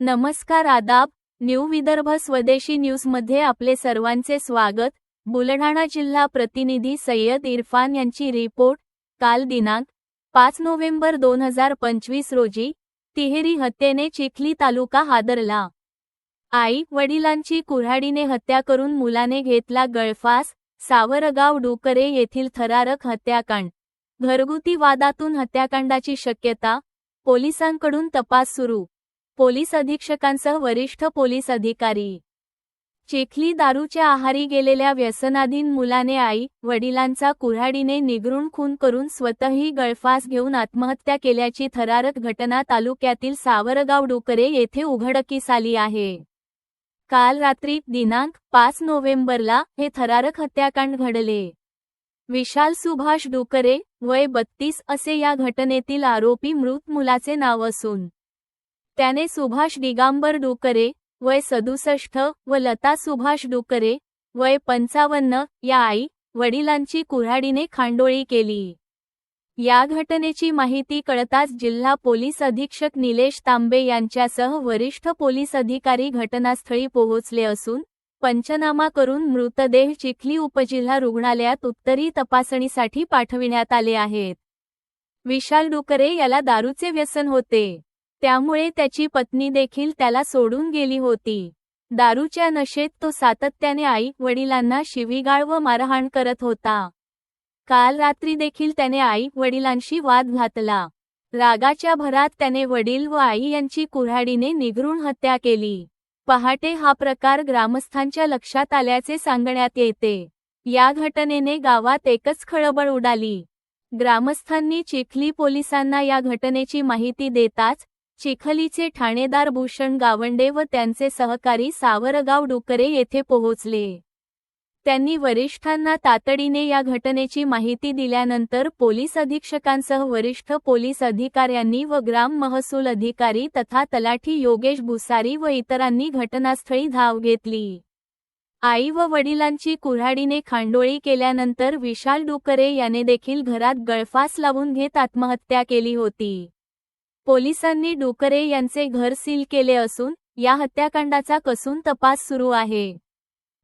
नमस्कार आदाब न्यू विदर्भ स्वदेशी न्यूजमध्ये आपले सर्वांचे स्वागत. बुलढाणा जिल्हा प्रतिनिधी सय्यद इरफान यांची रिपोर्ट काल दिनांक पाच नोव्हेंबर दोन हजार पंचवीस रोजी तिहेरी हत्येने चिखली तालुका हादरला. आई वडिलांची कुऱ्हाडीने हत्या करून मुलाने घेतला गळफास सावरगाव डुकरे येथील थरारक हत्याकांड. घरगुती वादातून हत्याकांडाची शक्यता पोलिसांकडून तपास सुरू. पोलीस अधीक्षकांसह वरिष्ठ पोलीस अधिकारी. चिखली दारूच्या आहारी गेलेल्या व्यसनाधीन मुलाने आई वडिलांचा कुऱ्हाडीने निगरून खून करून स्वतःही गळफास घेऊन आत्महत्या केल्याची थरारक घटना तालुक्यातील सावरगाव डुकरे येथे उघडकीस आली आहे. काल रात्री दिनांक पाच नोव्हेंबरला हे थरारक हत्याकांड घडले. विशाल सुभाष डुकरे वय बत्तीस असे या घटनेतील आरोपी मृत मुलाचे नाव असून त्याने सुभाष दिगांबर डुकरे वय सदुसष्ट व लता सुभाष डुकरे वय पंचावन्न या आई वडिलांची कुऱ्हाडीने खांडोळी केली. या घटनेची माहिती कळताच जिल्हा पोलीस अधीक्षक निलेश तांबे यांच्यासह वरिष्ठ पोलीस अधिकारी घटनास्थळी पोहोचले असून पंचनामा करून मृतदेह चिखली उपजिल्हा रुग्णालयात उत्तरी तपासणीसाठी पाठविण्यात आले आहेत. विशाल डुकरे याला दारूचे व्यसन होते. त्यामुळे त्याची पत्नी देखील त्याला सोडून गेली होती. दारूच्या नशेत तो सातत्याने आई वडिलांना शिवीगाळ व मारहाण करत होता. काल रात्री देखील त्याने आई वडिलांशी वाद घातला. रागाच्या भरात त्याने वडील व आई यांची कुऱ्हाडीने निगरून हत्या केली. पहाटे हा प्रकार ग्रामस्थांच्या लक्षात आल्याचे सांगण्यात येते. या घटनेने गावात एकच खळबळ उडाली. ग्रामस्थांनी चिखली पोलिसांना या घटनेची माहिती देताच चिखलीचे ठाणेदार भूषण गावंडे व त्यांचे सहकारी सावरगाव डुकरे येथे पोहोचले. त्यांनी वरिष्ठांना तातडीने या घटनेची माहिती दिल्यानंतर पोलीस अधीक्षकांसह वरिष्ठ पोलीस अधिकाऱ्यांनी व ग्राम महसूल अधिकारी तथा तलाठी योगेश भुसारी व इतरांनी घटनास्थळी धाव घेतली. आई व वडिलांची कुऱ्हाडीने खांडोळी केल्यानंतर विशाल डुकरे याने देखील घरात गळफास लावून घेत आत्महत्या केली होती. पोलिसांनी डुकरे यांचे घर सील केले असून या हत्याकांडाचा कसून तपास सुरू आहे.